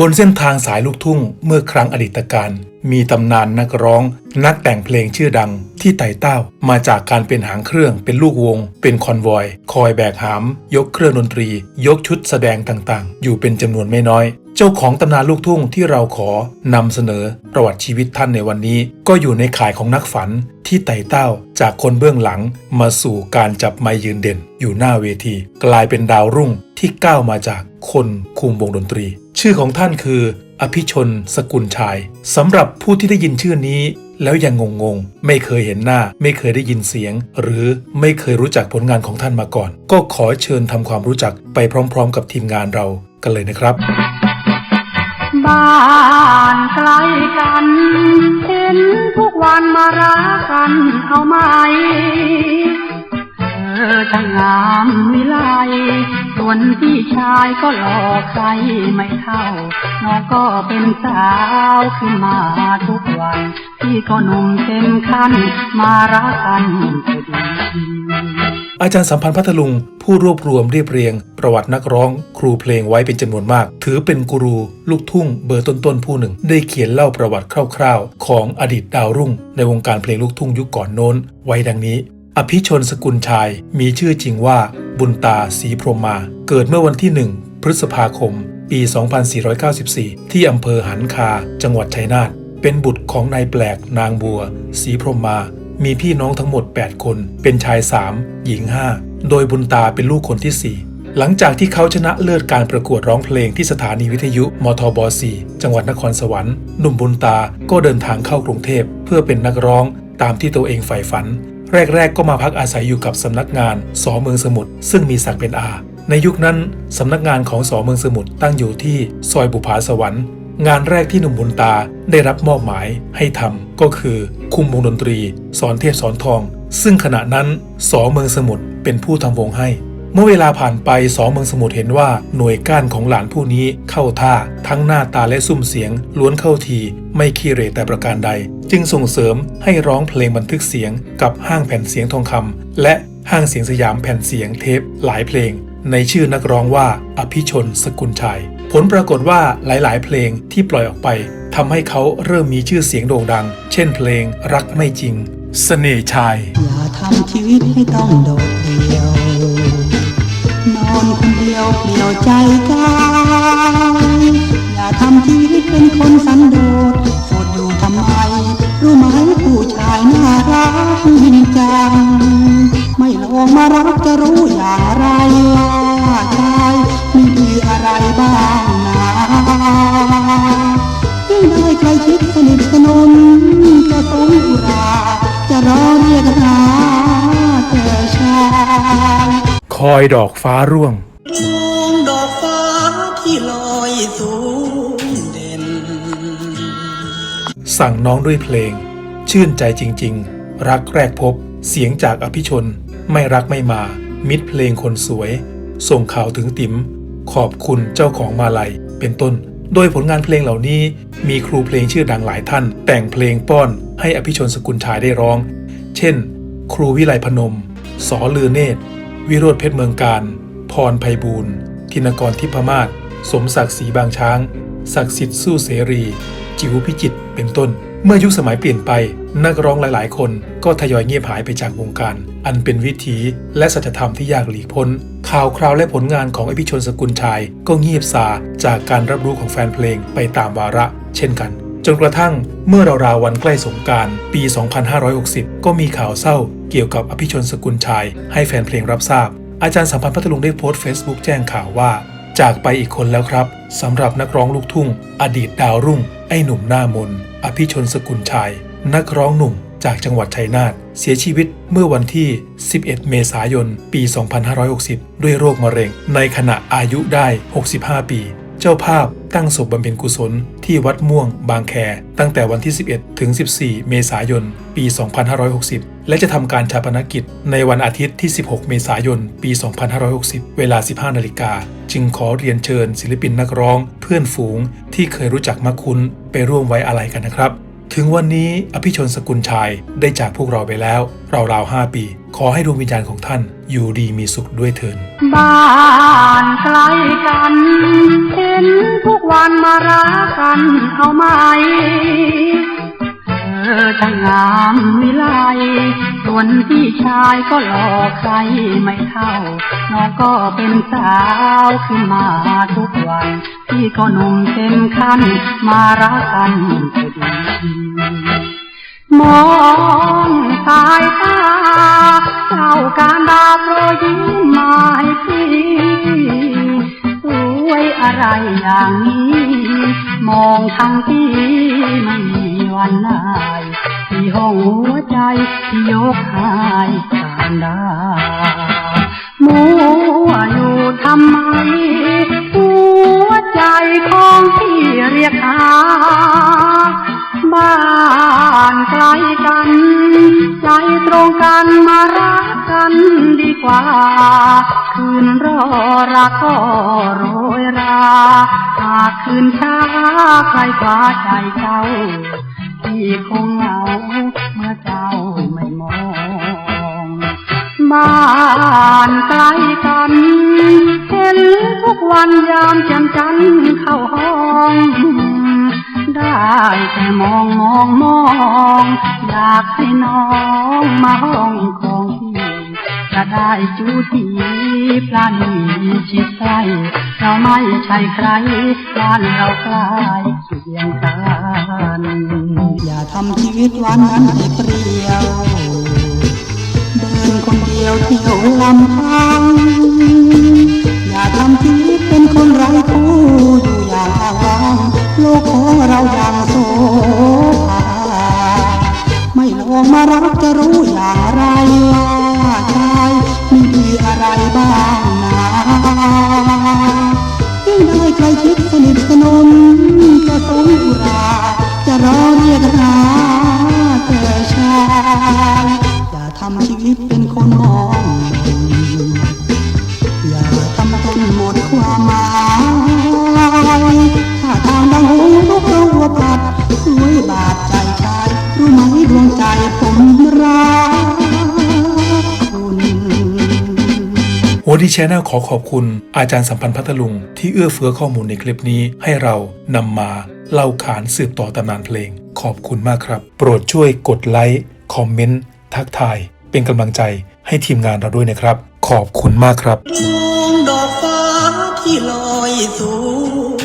บนเส้นทางสายลูกทุ่งเมื่อครั้งอดีตการ มีตำนานนักร้อง นักแต่งเพลงชื่อดังที่ไต่เต้ามาจากการเป็นหางเครื่อง เป็นลูกวง เป็นคอนวอย คอยแบกหาม ยกเครื่องดนตรี ยกชุดแสดงต่างๆ อยู่เป็นจำนวนไม่น้อย เจ้าของตำนานลูกทุ่งที่เราขอนำเสนอประวัติชีวิตท่านในวันนี้ ก็อยู่ในข่ายของนักฝันที่ไต่เต้าจากคนเบื้องหลัง มาสู่การจับไมค์ยืนเด่น อยู่หน้าเวที กลายเป็นดาวรุ่งที่ก้าวมาจากคนคุมวงดนตรี ชื่อของท่านคือ อภิชน สกุลชายสำหรับผู้ที่ได้ยินชื่อนี้ แล้วยังงงๆ ไม่เคยเห็นหน้า ไม่เคยได้ยินเสียง หรือไม่เคยรู้จักผลงานของท่านมาก่อน ก็ขอเชิญทำความรู้จักไปพร้อม ๆ กับทีมงานเรากันเลยนะครับ บ้านใกล้กันเห็นทุกวันมารักกันเอาไหม อช่างงามวิไลส่วนพี่ชายก็หลอกใครไม่เท่า น้องก็เป็นสาวขึ้นมาทุกวัน พี่ก็หนุ่มเต็มคันมารักกันพอดีอาจารย์สัมพันธ์พัทลุง ผู้รวบรวมเรียบเรียง ประวัตินักร้อง ครูเพลงไว้เป็นจำนวนมาก ถือเป็นกูรูลูกทุ่งเบอร์ต้นๆผู้หนึ่ง ได้เขียนเล่าประวัติคร่าวๆ ของอดีตดาวรุ่ง ในวงการเพลงลูกทุ่งยุคก่อนโน้น ไว้ดังนี้ อภิชนสกุลชายมีชื่อจริงว่าบุญตาศรีพรหมมา เกิดเมื่อวันที่ 1 พฤษภาคม ปี 2494 ที่อำเภอหันคา จังหวัดชัยนาท เป็นบุตรของนายแปลกนางบัวศรีพรหมมา มีพี่น้องทั้งหมด 8 คน เป็นชาย 3 หญิง 5 โดยบุญตาเป็นลูกคนที่ 4หลังจากที่เขาชนะเลิศการประกวดร้องเพลงที่สถานีวิทยุมทบ4จังหวัดนครสวรรค์ หนุ่มบุญตาก็เดินทางเข้ากรุงเทพ เพื่อเป็นนักร้องตามที่ตัวเองใฝ่ฝัน แรก ๆ ก็มาพักอาศัยอยู่กับสำนักงานสอเมืองสมุทรซึ่งมีศักดิ์เป็นอา ในยุคนั้นสำนักงานของสอเมืองสมุทรตั้งอยู่ที่ซอยบุภาสวรรค์ งานแรกที่หนุ่มบุญตาได้รับมอบหมายให้ทำก็คือคุมวงดนตรี สอนเทพสอนทอง ซึ่งขณะนั้นสอเมืองสมุทรเป็นผู้ทำวงให้ เมื่อเวลาผ่านไปสองเมืองสมุทรเห็นว่าหน่วยก้านของหลานผู้นี้เข้าท่า ทั้งหน้าตาและซุ้มเสียง ล้วนเข้าที ไม่ขี้เรแต่ประการใด จึงส่งเสริมให้ร้องเพลงบันทึกเสียงกับห้างแผ่นเสียงทองคำและห้างเสียงสยามแผ่นเสียงเทปหลายเพลง ในชื่อนักร้องว่าอภิชนสกุลชัยผลปรากฏว่าหลายๆ เพลงที่ปล่อยออกไปทำให้เขาเริ่มมีชื่อเสียงโด่งดัง เช่นเพลงรักไม่จริงเสน่ห์ชายอย่าทำชีวิตให้ต้องโดดเดี่ยว นอนคนเดียวเปลี่ยวใจกายอย่าทำชีวิตเป็นคนสันโดษโสดอยู่ทำไม รู้ไหมผู้ชายน่ารักจัง ไม่ลองมารักจะรู้อย่างไรว่าชายมีดีอะไรบ้างนะยิ่งได้ใกล้ชิดสนิทสนม คอยดอกฟ้าร่วงมองดอกฟ้าที่ลอยสูงเด่น สั่งน้องด้วยเพลง ชื่นใจจริง ๆ รักแรกพบ เสียงจากอภิชน ไม่รักไม่มา มิตรเพลงคนสวย ส่งข่าวถึงติ๋ม ขอบคุณเจ้าของมาลัย เป็นต้น โดยผลงานเพลงเหล่านี้ มีครูเพลงชื่อดังหลายท่าน แต่งเพลงป้อนให้อภิชนสกุลชายได้ร้อง เช่น ครูวิไลพนม สอลือเนตร วิโรธเพชรเมืองการ พรไพบูลย์ธินกรทิพมาศสมศักดิ์ศรีบางช้าง ศักดิ์สิทธิ์สู้เสรี จิ๋วพิจิตเป็นต้น เมื่อยุคสมัยเปลี่ยนไป นักร้องหลาย ๆ คนก็ทยอยเงียบหายไปจากวงการ อันเป็นวิถีและสัจธรรมที่ยากหลีกพ้น ข่าวคราวและผลงานของอภิชนสกุลชาย ก็เงียบซาจากการรับรู้ของแฟนเพลงไปตามวาระ เช่นกัน จนกระทั่งเมื่อราวๆวันใกล้สงการปี 2560 ก็มีข่าวเศร้าเกี่ยวกับอภิชนสกุลชาย ให้แฟนเพลงรับทราบ อาจารย์สัมพันธ์พัทลุงได้โพสต์ Facebook แจ้งข่าวว่า จากไปอีกคนแล้วครับสำหรับนักร้องลูกทุ่ง อดีตดาวรุ่ง ไอ้หนุ่มหน้ามน อภิชนสกุลชัยนักร้องหนุ่มจากจังหวัดชัยนาทเสียชีวิตเมื่อวันที่ 11 เมษายน ปี 2560 ด้วยโรคมะเร็ง ในขณะอายุได้ 65 ปี เจ้าภาพ ตั้งศพบำเพ็ญกุศลที่วัดม่วง บางแค ตั้งแต่วันที่ 11 ถึง 14 เมษายน ปี 2560 และจะทำการชาปนกิจในวันอาทิตย์ที่ 16 เมษายน ปี 2560 เวลา 15 นาฬิกา จึงขอเรียนเชิญศิลปินนักร้อง เพื่อนฝูงที่เคยรู้จักมักคุ้นไปร่วมไว้อาลัยกันนะครับถึงวันนี้อภิชนสกุลชัยได้จากพวกเราไปแล้วราวๆ5ปี ขอให้ดวงวิญญาณของท่านอยู่ดีมีสุขด้วยเถินบ้านใกล้กันเห็ห็นทุกวันมารักกันเอาไหมเธอช่างงามวิไลส่วนพี่ชายก็หล่อใครไม่เท่า น้องก็เป็นสาวขึ้นมาทุกวัน พี่ก็หนุ่มเต็มคันมารักกันจะดีมองสาย อย่างนี้ มองทั้งที่ไม่มีวันไหนที่ห้องหัวใจที่ยกหายการดามัวอยู่ทำไม หัวใจของพี่เรียกหา บ้านไกลกัน ใจตรงกันมารัันดีกว่า คืนรอรักก็โรยราหากคืนช้าใครกว่าใจเจ้าที่คงเหงาเมื่อเจ้าไม่มองบ้านไกลกันเห็นทุกวันยามจำจันทร์เข้าห้องได้แต่มองมองมอง อยากให้น้องมาห้องของพี่ จะได้จูดีปลาหนีชิดใกล้เราไม่ใช่ใครบ้านเราใกล้เคียงกันอย่าทำชีวิตวันนั้นให้เปรียว เดินคนเดียวเที่ยวลำพัง อะไรบ้างนะยิ่งได้ใกล้ชิดสนิทสนมจะสงอุรา จะรอเรียกหาเธอชายอย่าทำชีวิตเป็นคนมอง โอดีชแนลขอขอบคุณอาจารย์สัมพันธ์พัทลุง ที่เอื้อเฟื้อข้อมูลในคลิปนี้ให้เรานำมาเล่าขานสืบต่อตำนานเพลง ขอบคุณมากครับ โปรดช่วยกดไลค์คอมเมนต์ทักทาย เป็นกำลังใจให้ทีมงานเราด้วยนะครับ ขอบคุณมากครับดวงดอกฟ้าที่ลอยสูง